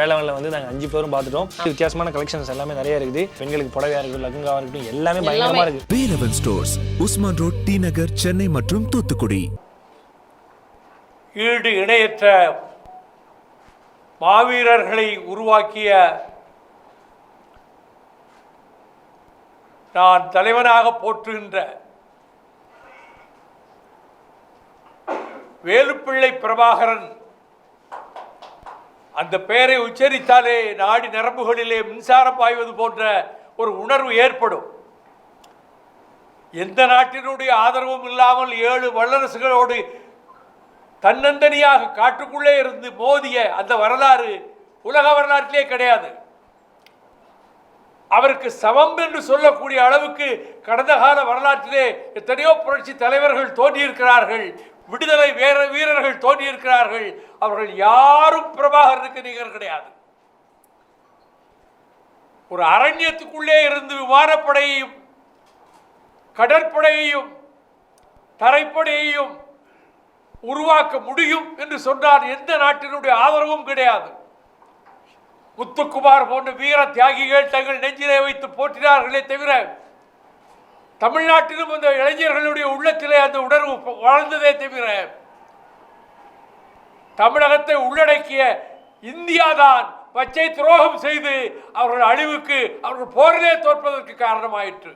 வேளாண்ல வந்து நாங்கள் அஞ்சு பேரும் பார்த்துட்டோம். வித்தியாசமான கலெக்ஷன்ஸ் எல்லாமே நிறைய இருக்குது. பெண்களுக்கு புடவையா இருக்கட்டும் லகுங்காவா இருக்கட்டும் எல்லாமே பயங்கரமா இருக்கு. Velavan stores Usman road T Nagar Chennai மற்றும் தூத்துக்குடி. ஈடு இணையற்ற மாவீரர்களை உருவாக்கிய நான் தலைவனாக போற்றுகின்ற வேலுப்பிள்ளை பிரபாகரன் அந்த பெயரை உச்சரித்தாலே நாடி நரம்புகளிலே மின்சாரம் பாய்வது போன்ற ஒரு உணர்வு ஏற்படும். எந்த நாட்டினுடைய ஆதரவும் இல்லாமல் ஏழு வல்லரசுகளோடு தன்னந்தனியாக காட்டுக்குள்ளே இருந்து மோதிய அந்த வரலாறு உலக வரலாற்றிலே கிடையாது. அவருக்கு சமம் என்று சொல்லக்கூடிய அளவுக்கு கடந்த கால வரலாற்றிலே எத்தனையோ புரட்சி தலைவர்கள் தோன்றியிருக்கிறார்கள். விடுதலை வீர வீரர்கள் தோன்றியிருக்கிறார்கள். அவர்கள் யாரும் பிரபாகரனுக்கு நிகர் கிடையாது. ஒரு அரண்யத்துக்குள்ளே இருந்து விமானப்படையையும் கடற்படையையும் தரைப்படையையும் உருவாக்க முடியும் என்று சொன்னால் எந்த நாட்டினுடைய ஆதரவும் கிடையாது. முத்துக்குமார் போன்ற வீர தியாகிகள் தங்கள் நெஞ்சிலே வைத்து போற்றினார்களே தவிர தமிழ்நாட்டிலும் அந்த இளைஞர்களுடைய உள்ளத்திலே அந்த உணர்வு வாழ்ந்ததே தவிர தமிழகத்தை உள்ளடக்கிய இந்தியாதான் பச்சை துரோகம் செய்து அவர்கள் அழிவுக்கு அவர்கள் போரிலே தோற்பதற்கு காரணமாயிற்று.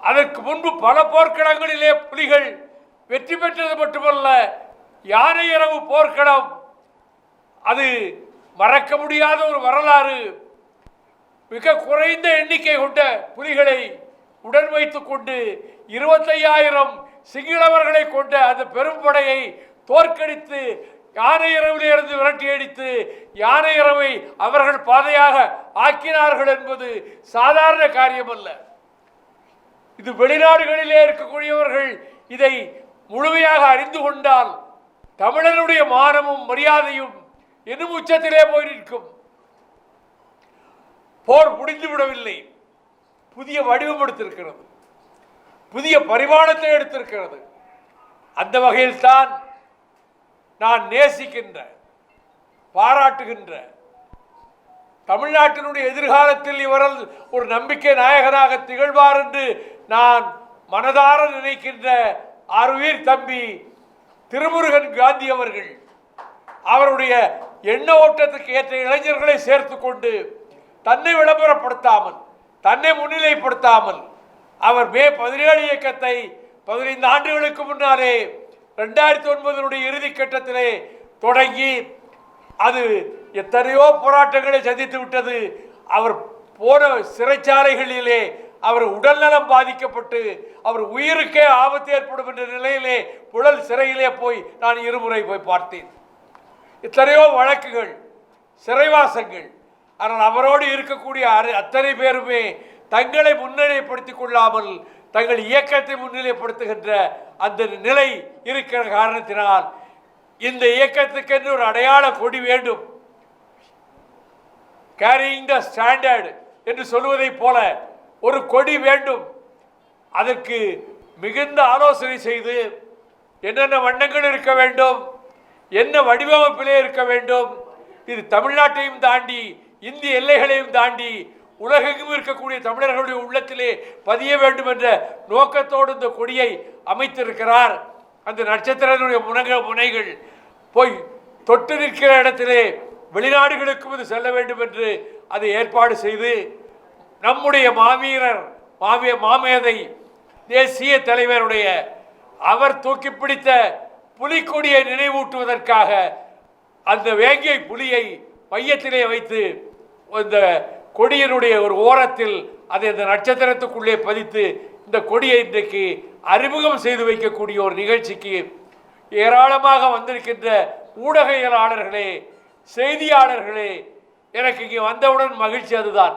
அதற்கு முன்பு பல போர்க்களங்களிலே புலிகள் வெற்றி பெற்றது மட்டுமல்ல யானை இரவு போர்க்களம் அது மறக்க முடியாத ஒரு வரலாறு. மிக குறைந்த எண்ணிக்கை கொண்ட புலிகளை உடன் வைத்துக் கொண்டு இருபத்தையாயிரம் சிங்களவர்களை கொண்ட அந்த பெரும் படையை தோற்கடித்து யானை இரவிலிருந்து விரட்டி அடித்து யானை இரவை அவர்கள் பாதையாக ஆக்கினார்கள் என்பது சாதாரண காரியமல்ல. இது வெளிநாடுகளிலே இருக்கக்கூடியவர்கள் இதை முழுமையாக அறிந்து கொண்டால் தமிழனுடைய மானமும் மரியாதையும் இன்னும் உச்சத்திலே போய் நிற்கும். போர் முடிந்து விடவில்லை புதிய வடிவம் எடுத்திருக்கிறது புதிய பரிமாணத்தை எடுத்திருக்கிறது. அந்த வகையில்தான் நான் நேசிக்கின்ற பாராட்டுகின்ற தமிழ்நாட்டினுடைய எதிர்காலத்தில் இவரல் ஒரு நம்பிக்கை நாயகனாக திகழ்வார் என்று நான் மனதார நினைக்கின்ற அருவீர் தம்பி திருமுருகன் காந்தி அவர்கள் அவருடைய எண்ண ஓட்டத்துக்கு ஏற்ற இளைஞர்களை சேர்த்து கொண்டு தன்னை விளம்பரப்படுத்தாமல் தன்னை முன்னிலைப்படுத்தாமல் அவர் மே பதினேழு இயக்கத்தை பதினைந்து ஆண்டுகளுக்கு முன்னாலே ரெண்டாயிரத்தி ஒன்பதனுடைய இறுதி கட்டத்திலே தொடங்கி அது எத்தனையோ போராட்டங்களை சந்தித்து விட்டது. அவர் போன சிறைச்சாலைகளிலே அவர் உடல்நலம் பாதிக்கப்பட்டு அவர் உயிருக்கே ஆபத்து ஏற்படும் என்ற நிலையிலே புழல் சிறையிலே போய் நான் இருமுறை போய் பார்த்தேன். எத்தனையோ வழக்குகள் சிறைவாசங்கள் ஆனால் அவரோடு இருக்கக்கூடிய அத்தனை பேருமே தங்களை முன்னிலைப்படுத்திக் கொள்ளாமல் தங்கள் இயக்கத்தை முன்னிலைப்படுத்துகின்ற அந்த நிலை இருக்கிற காரணத்தினால் இந்த இயக்கத்துக்கென்று ஒரு அடையாள கொடி வேண்டும். கேரிங் த ஸ்டாண்டர்ட் என்று சொல்வதைப் போல ஒரு கொடி வேண்டும். அதற்கு மிகுந்த ஆலோசனை செய்து என்னென்ன வண்ணங்கள் இருக்க வேண்டும் என்ன வடிவமைப்பிலே இருக்க வேண்டும் இது தமிழ்நாட்டையும் தாண்டி இந்திய எல்லைகளையும் தாண்டி உலகெங்கும் இருக்கக்கூடிய தமிழர்களுடைய உள்ளத்திலே பதிய வேண்டும் என்ற நோக்கத்தோடு இந்த கொடியை அமைத்திருக்கிறார். அந்த நட்சத்திரனுடைய முனக முனைகள் போய் தொட்டு நிற்கிற இடத்திலே வெளிநாடுகளுக்கும் இது செல்ல வேண்டும் என்று அதை ஏற்பாடு செய்து நம்முடைய மாவீரர் மாவிய மாமேதை தேசிய தலைவருடைய அவர் தூக்கி பிடித்த புலிக்கொடியை நினைவூட்டுவதற்காக அந்த வேங்கிய புலியை மையத்திலே வைத்து இந்த கொடியினுடைய ஒரு ஓரத்தில் அதை இந்த நட்சத்திரத்துக்குள்ளே பதித்து இந்த கொடியை இன்றைக்கு அறிமுகம் செய்து வைக்கக்கூடிய ஒரு நிகழ்ச்சிக்கு ஏராளமாக வந்திருக்கின்ற ஊடகவியலாளர்களே செய்தியாளர்களே எனக்கு இங்கே வந்தவுடன் மகிழ்ச்சி அதுதான்.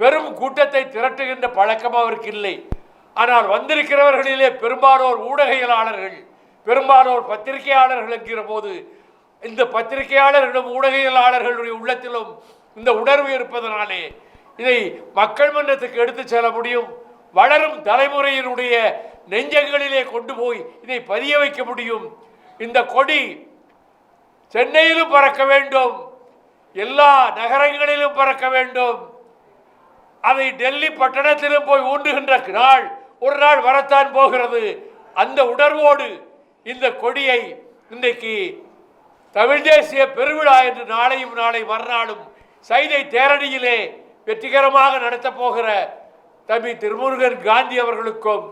பெரும் கூட்டத்தை திரட்டுகின்ற பழக்கம் அவருக்கு இல்லை. ஆனால் வந்திருக்கிறவர்களிலே பெரும்பாலோர் ஊடகவியலாளர்கள் பெரும்பாலோர் பத்திரிகையாளர்கள் என்கிற போது இந்த பத்திரிகையாளர்களும் ஊடகவியலாளர்களுடைய உள்ளத்திலும் இந்த உணர்வு இருப்பதனாலே இதை மக்கள் மன்றத்துக்கு எடுத்து செல்ல முடியும். வளரும் தலைமுறையினுடைய நெஞ்சங்களிலே கொண்டு போய் இதை பதிய வைக்க முடியும். இந்த கொடி சென்னையிலும் பறக்க வேண்டும். எல்லா நகரங்களிலும் பறக்க வேண்டும். அதை டெல்லி பட்டணத்திலும் போய் ஊண்டுகின்ற நாள் ஒரு நாள் வரத்தான் போகிறது. அந்த உணர்வோடு இந்த கொடியை இன்றைக்கு தமிழ் தேசிய பெருவிழா என்று நாளையும் நாளை மறுநாளும் சைதை தேரடியிலே வெற்றிகரமாக நடத்தப் போகிற தம்பி திருமுருகன் காந்தி அவர்களுக்கும்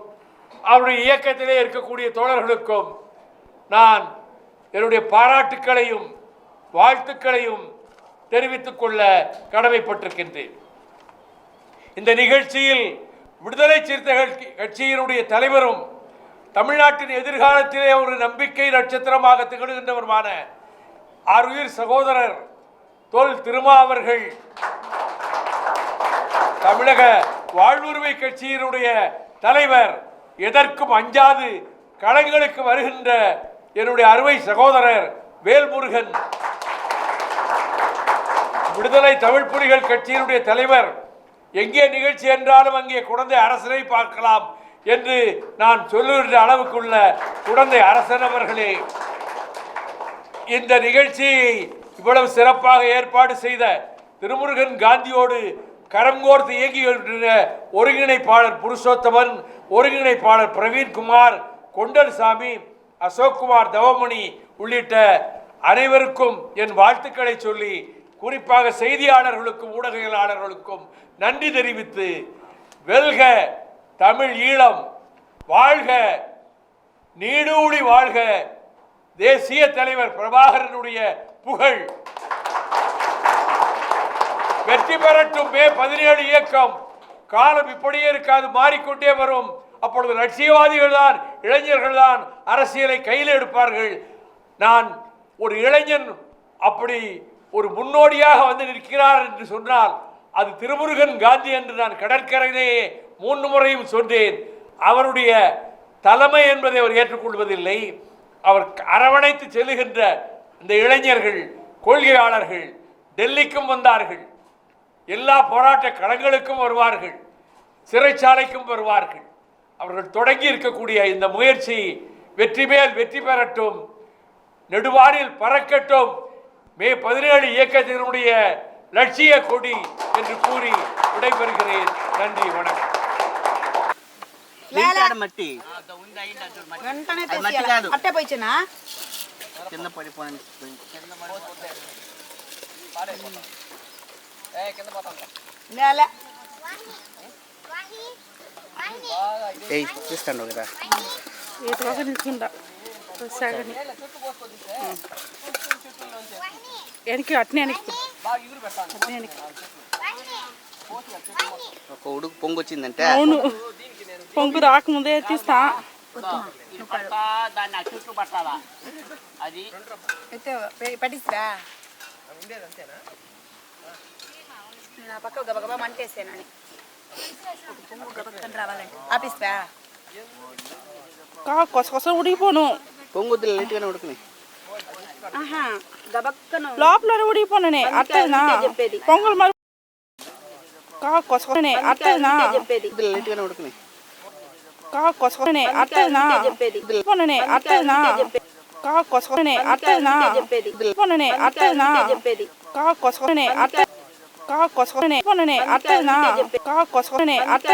அவருடைய இயக்கத்திலே இருக்கக்கூடிய தோழர்களுக்கும் நான் என்னுடைய பாராட்டுக்களையும் வாழ்த்துக்களையும் தெரிவித்துக் கொள்ள கடமைப்பட்டிருக்கின்றேன். இந்த நிகழ்ச்சியில் விடுதலை சிறுத்தைகள் கட்சியினுடைய தலைவரும் தமிழ்நாட்டின் எதிர்காலத்திலே ஒரு நம்பிக்கை நட்சத்திரமாக திகழ்கின்றவருமான ஆறுயிர் சகோதரர் தொல் திருமா அவர்கள் தமிழக வாழ்வுரிமை கட்சியினுடைய தலைவர் எதற்கும் அஞ்சாது களங்களுக்கு வருகின்ற என்னுடைய அருமை சகோதரர் வேல்முருகன். விடுதலை தமிழ் புலிகள் கட்சியினுடைய தலைவர். எங்கே நிகழ்ச்சி என்றாலும் அங்கே குழந்தை அரசனை பார்க்கலாம் என்று நான் சொல்லுகின்ற அளவுக்குள்ள குழந்தை அரசன் அவர்களே. இந்த நிகழ்ச்சியை இவ்வளவு சிறப்பாக ஏற்பாடு செய்த திருமுருகன் காந்தியோடு கரம் கோர்த்து இயங்குகின்ற ஒருங்கிணைப்பாளர் புருஷோத்தமன் ஒருங்கிணைப்பாளர் பிரவீன்குமார் கொண்டல்சாமி அசோக்குமார் தவமணி உள்ளிட்ட அனைவருக்கும் என் வாழ்த்துக்களை சொல்லி குறிப்பாக செய்தியாளர்களுக்கும் ஊடகவியலாளர்களுக்கும் நன்றி தெரிவித்து வெல்க தமிழ் ஈழம் வாழ்க நீடூழி வாழ்க. தேசிய தலைவர் பிரபாகரனுடைய புகழ். வெற்றி பெறட்டும் மே பதினேழு இயக்கம். காலம் இப்படியே இருக்காது மாறிக்கொண்டே வரும். அப்பொழுது லட்சியவாதிகள் தான் இளைஞர்கள் தான் அரசியலை கையில் எடுப்பார்கள். நான் ஒரு இளைஞன் அப்படி ஒரு முன்னோடியாக வந்து நிற்கிறார் என்று சொன்னால் அது திருமுருகன் காந்தி என்று நான் கடற்கரையிலேயே மூன்று முறையும் சொன்னேன். அவருடைய தலைமை என்பதை அவர் ஏற்றுக்கொள்வதில்லை. அவர் அரவணைத்து செல்லுகின்ற இந்த இளைஞர்கள் கொள்கையாளர்கள் டெல்லிக்கும் வந்தார்கள் எல்லா போராட்ட களங்களுக்கும் வருவார்கள் சிறைச்சாலைக்கும் வருவார்கள் அவர்கள் தொடங்கி இருக்கக்கூடிய இந்த முயற்சி வெற்றி மேல் வெற்றி பெறட்டும் நெடுவானில் பறக்கட்டும் மே பதினேழு இயக்கத்தினுடைய லட்சிய கொடி என்று கூறி விடைபெறுகிறேன் நன்றி வணக்கம் లేలా మట్టి వెంటనే అది కాదు. కింద. పడిపోయింది కదా ఈతలోకి సాగని. వెనక్కి అట్నే వెనక్కి. అట్నే వెనక్కి. ఒక ఉడుకు పొంగు వచ్చిందంటే అవును. పొంగు రాకముందే తీస్తా. దాన్ని ఆ చెట్లు పట్టాలా? అది. పట్టిస్తా నా పక్క గబగబా మంటేసానని పొంగులు మరి కొసనే కా కొసకొనే అత్తనా కొననే అత్తనా కా కొసకొనే అత్తనా కొననే అత్తనా కా కొసకొనే అత్త కా కొసకొనే కొననే అత్తనా కా కొసకొనే అత్త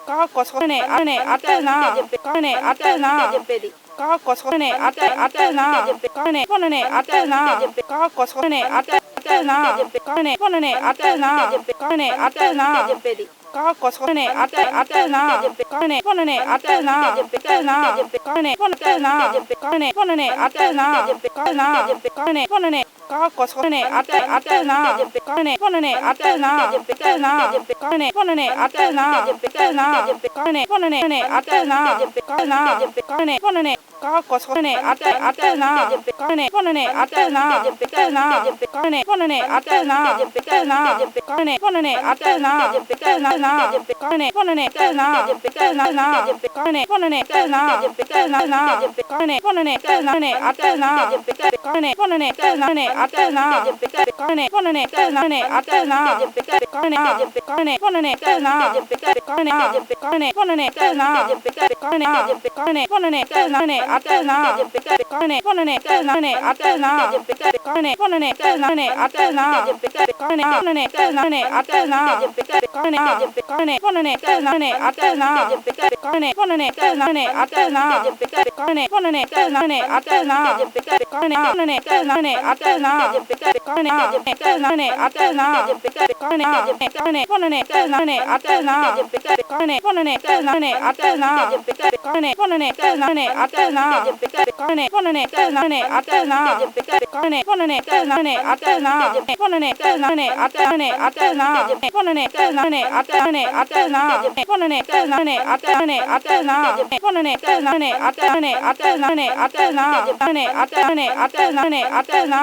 కా కొసకొనే అనే అత్తనా కానే అత్తనా కా కొసకొనే అత్త అత్తనా కానే కొననే అత్తనా కా కొసకొనే అత్త అత్తనా కానే కొననే అత్తనా కానే అత్తనా చెప్పేది కా కొసనే అట్టే అట్టేనా కానే పోననే అట్టేనా అట్టేనా కానే పోనట్టేనా కానే పోననే అట్టేనా కానా కానే పోననే కొసకొనే అత్త అత్తనా కొనే కొననే అత్తనా అత్తనా కొనే కొననే అత్తనా అత్తనా కొనే కొననే అత్తనా కొనా కొనే కొననే కొసకొనే అత్త అత్తనా కొనే కొననే అత్తనా అత్తనా కొనే కొననే అత్తనా అత్తనా కొనే కొననే అత్తనా అత్తనా కొనే కొననే అత్తనా అత్తనా కొనే కొననే అత్తనా అత్తనా కొనే కొననే అత్తనా అత్తనా కొనే కొననే అత్తనా அட்டனா காணே போனனே காணே அட்டனா காணே காணே போனனே காணா காணே காணே போனனே காணா காணே காணே போனனே காணே அட்டனா காணே போனனே காணே அட்டனா காணே போனனே காணே அட்டனா காணே போனனே காணே அட்டனா காணே காணே போனனே காணே அட்டனா காணே போனனே காணே அட்டனா காணே போனனே காணே அட்டனா காணே போனனே காணே அட்டனா அத்தனை நானே அத்தனை அட்டனா அத்தனை நானே அட்டனே